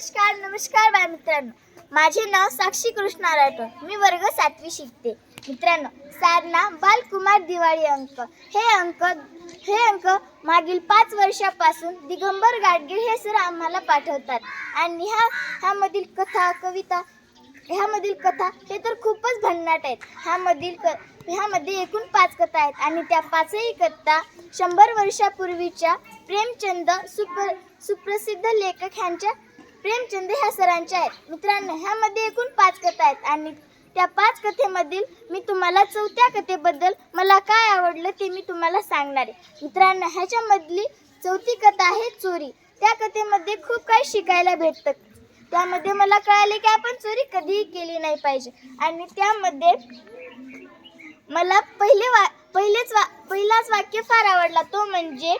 नमस्कार नमस्कार बाळ मित्रांनो. माझे नाव साक्षी कृष्णा राठोड. मी वर्ग सातवी शिकते. मित्रांनो साधना बालकुमार दिवाळी अंक. हे अंक हे अंक मागील पाच वर्षापासून दिगंबर गाडगीळ हे सर आम्हाला पाठवतात. आणि ह्या ह्यामधील कथा कविता ह्यामधील कथा हे तर खूपच भन्नाट आहेत. ह्यामधील क ह्यामध्ये एकूण पाच कथा आहेत. आणि त्या पाचही कथा शंभर वर्षापूर्वीच्या प्रेमचंद सुप्र सुप्रसिद्ध लेखक ह्यांच्या प्रेमचंद ह्या सरांच्या आहेत. मित्रांनो ह्यामध्ये एकूण पाच कथा आहेत आणि त्या पाच कथेमधील मी तुम्हाला चौथ्या कथेबद्दल मला काय आवडलं ते मी तुम्हाला सांगणार आहे. मित्रांनो ह्याच्यामधली चौथी कथा आहे चोरी. त्या कथेमध्ये खूप काही शिकायला भेटतं. त्यामध्ये मला कळाले की आपण चोरी कधीही केली नाही पाहिजे. आणि त्यामध्ये मला पहिले वा पहिलेच वा पहिलाच वाक्य फार आवडला. तो म्हणजे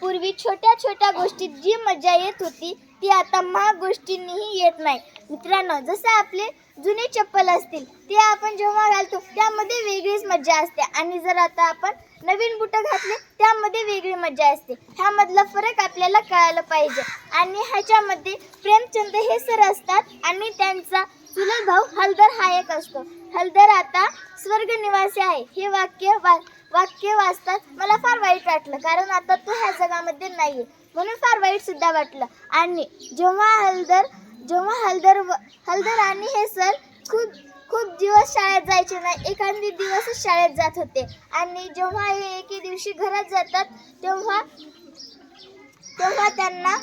पूर्वी छोट्या छोट्या गोष्टीत जी मजा येत होती ती आता महाग गोष्टींनीही येत नाही. मित्रांनो जसं आपले जुने चप्पल असतील ते आपण जेव्हा घालतो त्यामध्ये वेगळीच मजा असते. आणि जर आता आपण नवीन बुटं घातले त्यामध्ये वेगळी मजा असते. ह्यामधला फरक आपल्याला कळायला पाहिजे. आणि ह्याच्यामध्ये प्रेमचंद हे सर असतात आणि त्यांचा चुलत भाऊ हलदर हा एक असतो. हलदर आता स्वर्ग निवासी आहे. हे वाक्य वा वाक्य वाचतात. मला फार वाईट वाटलं कारण आता तो ह्या जगामध्ये नाही आहे म्हणून फार वाईट सुद्धा वाटलं. आणि जेव्हा हलदर जेव्हा हलदर व हलदर आणि हे सर खूप खूप दिवस शाळेत जायचे नाही एखादी दिवसच शाळेत जात होते. आणि जेव्हा हे एके दिवशी घरात जातात तेव्हा तेव्हा त्यांना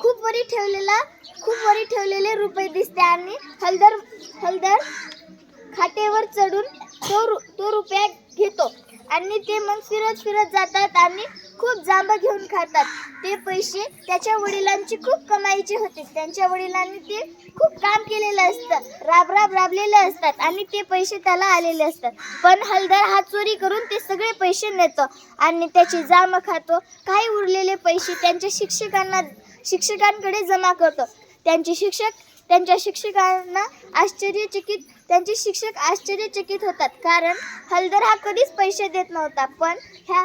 खूप वरी ठेवलेला खूप वरी ठेवलेले रुपये दिसते आणि हलदर हलदर खाटेवर चढून तो रु तो रुपया घेतो. आणि ते मग फिरत फिरत जातात आणि खूप जांब घेऊन खातात. ते पैसे त्याच्या वडिलांची खूप कमाईचे होते. त्यांच्या वडिलांनी ते खूप काम केलेलं असतं. राब राब राबलेले असतात आणि ते पैसे त्याला आलेले असतात. पण हलदार हा चोरी करून ते सगळे पैसे नेतो आणि त्याची जांब खातो. काही उरलेले पैसे त्यांच्या शिक्षकांना शिक्षकांकडे जमा करतो. त्यांचे शिक्षक त्यांच्या शिक्षकांना आश्चर्यचकित त्यांचे शिक्षक आश्चर्यचकित होतात. कारण हलदर हा कधीच पैसे देत नव्हता पण ह्या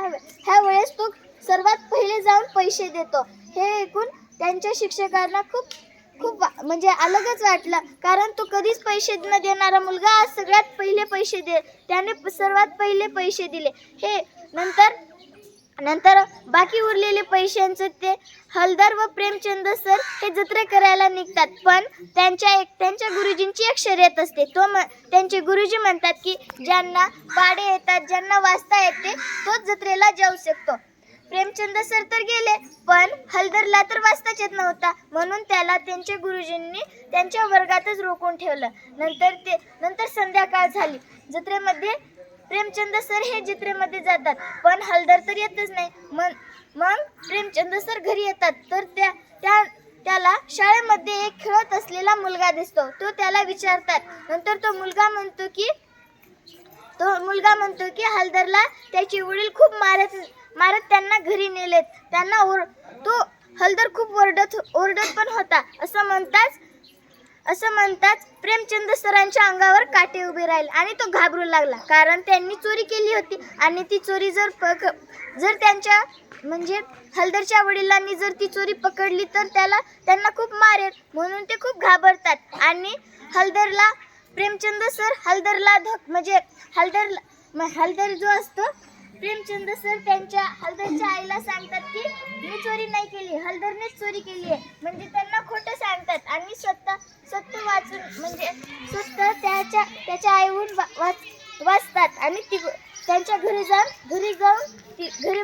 ह्या वेळेस तो सर्वात पहिले जाऊन पैसे देतो. हे ऐकून त्यांच्या शिक्षकांना खूप खूप म्हणजे अलगच वाटलं. कारण तो कधीच पैसे न देणारा मुलगा आज सगळ्यात पहिले पैसे दे त्याने सर्वात पहिले पैसे दिले. हे नंतर नंतर बाकी उरलेले पैशांचं ते हलदार व प्रेमचंद सर हे जत्रे करायला निघतात. पण त्यांच्या एक त्यांच्या गुरुजींची एक शर्यत असते. तो म त्यांचे गुरुजी म्हणतात की ज्यांना पाडे येतात ज्यांना वाचता येते तोच जत्रेला जाऊ शकतो. प्रेमचंद सर तर गेले पण हलदरला तर वाचताच येत नव्हता. म्हणून त्याला त्यांच्या गुरुजींनी त्यांच्या वर्गातच रोखून ठेवलं. नंतर ते नंतर संध्याकाळ झाली. जत्रेमध्ये प्रेमचंद सर हे जत्रेमध्ये जातात. पण हलदर तर येतच नाही. मग मग प्रेमचंद सर घरी येतात. तर त्या त्या त्याला शाळेमध्ये एक खेळत असलेला मुलगा दिसतो. तो त्याला विचारतात. नंतर तो मुलगा म्हणतो की तो मुलगा म्हणतो की हलदरला त्याचे वडील खूप मारत मारत त्यांना घरी नेलेत. त्यांना ओर तो हलदर खूप ओरडत ओरडत पण होता. असं म्हणताच असं म्हणताच प्रेमचंद सरांच्या अंगावर काटे उभे राहिले आणि तो घाबरू लागला. कारण त्यांनी चोरी केली होती आणि ती चोरी जर पक जर त्यांच्या म्हणजे हलदरच्या वडिलांनी जर ती चोरी पकडली तर त्याला त्यांना खूप मारेल म्हणून ते खूप घाबरतात. आणि हलदरला प्रेमचंद सर हलदरला धक म्हणजे हलदर म- हलदर जो असतो प्रेमचंद सर त्यांच्या हलदरच्या आईला सांगतात की मी चोरी नाही केली हलदरनेच चोरी केली आहे. म्हणजे त्यांना खोटं सांगतात. आणि स्वतः स्वतः वाचून म्हणजे स्वतः त्याच्या त्याच्या आईहून वा- वाच वाचतात. आणि ती त्यांच्या घरी जाऊन घरी जाऊन ती घरी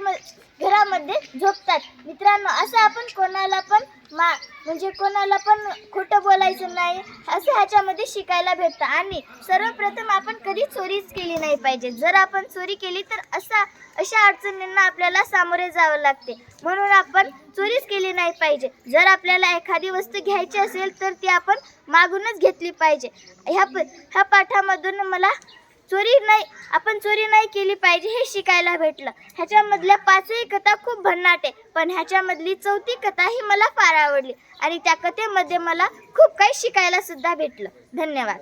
घरामध्ये झोपतात. मित्रांनो असं आपण कोणाला पण मा म्हणजे कोणाला पण खोटं बोलायचं नाही असं ह्याच्यामध्ये शिकायला भेटतं. आणि सर्वप्रथम आपण कधी चोरीच केली नाही पाहिजे. जर आपण चोरी केली तर असा अशा अडचणींना आपल्याला सामोरे जावं लागते. म्हणून आपण चोरीच केली नाही पाहिजे. जर आपल्याला एखादी वस्तू घ्यायची असेल तर ती आपण मागूनच घेतली पाहिजे. ह्या प ह्या पाठामधून मला चोरी नाही आपण चोरी नाही केली पाहिजे हे शिकायला भेटलं. ह्याच्यामधल्या पाचही कथा खूप भन्नाट आहे पण ह्याच्यामधली चौथी कथा ही मला फार आवडली आणि त्या कथेमध्ये मला खूप काही शिकायला सुद्धा भेटलं. धन्यवाद.